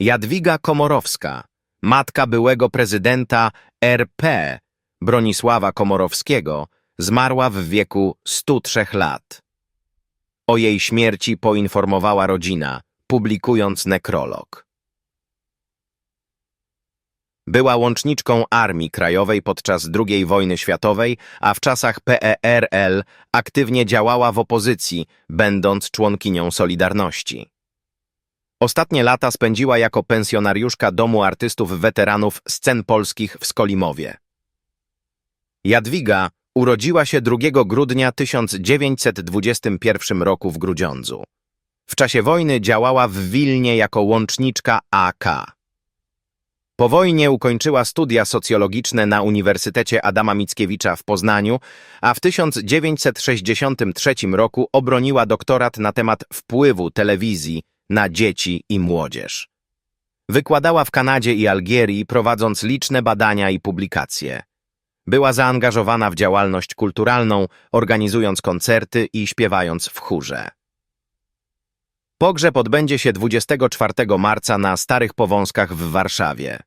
Jadwiga Komorowska, matka byłego prezydenta RP Bronisława Komorowskiego, zmarła w wieku 103 lat. O jej śmierci poinformowała rodzina, publikując nekrolog. Była łączniczką Armii Krajowej podczas II wojny światowej, a w czasach PERL aktywnie działała w opozycji, będąc członkinią Solidarności. Ostatnie lata spędziła jako pensjonariuszka Domu Artystów Weteranów Scen Polskich w Skolimowie. Jadwiga urodziła się 2 grudnia 1921 roku w Grudziądzu. W czasie wojny działała w Wilnie jako łączniczka AK. Po wojnie ukończyła studia socjologiczne na Uniwersytecie Adama Mickiewicza w Poznaniu, a w 1963 roku obroniła doktorat na temat wpływu telewizji na dzieci i młodzież. Wykładała w Kanadzie i Algierii, prowadząc liczne badania i publikacje. Była zaangażowana w działalność kulturalną, organizując koncerty i śpiewając w chórze. Pogrzeb odbędzie się 24 marca na Starych Powązkach w Warszawie.